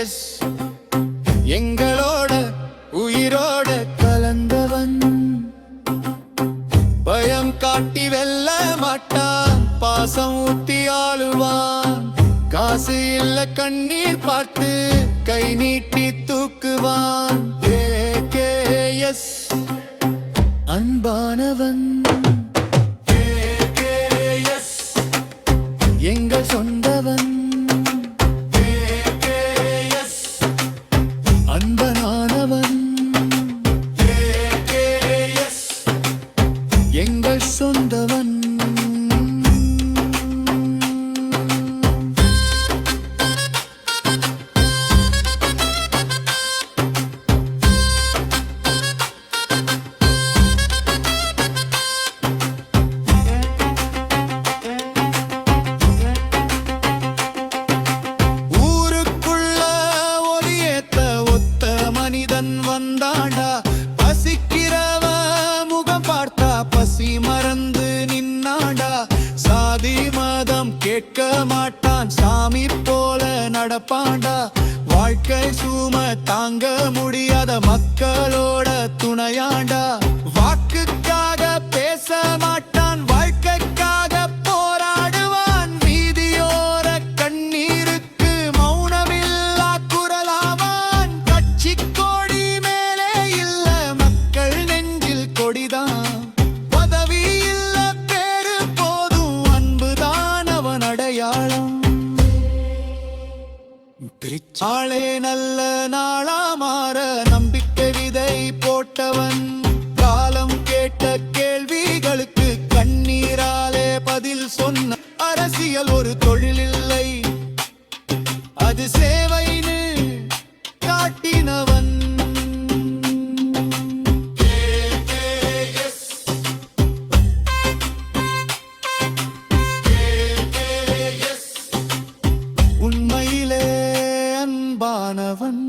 S. எங்களோட உயிரோட கலந்தவன். பயம் காட்டி வெல்ல மாட்டான் பாசம் ஊத்தி ஆளுவான். காசு இல்ல கண்ணீர் பார்த்து கை நீட்டி தூக்குவான். AKS அன்பானவன். கேட்க மாட்டான். சாமி போல நடப்பாண்டா. வாழ்க்கை சும தாங்க முடியாத மக்களோட துணையாண்டா. வாக்கு திருச்சாளே நல்ல நாளா மாற நம்பிக்கை விதை போட்டவன். அன்பானவன்.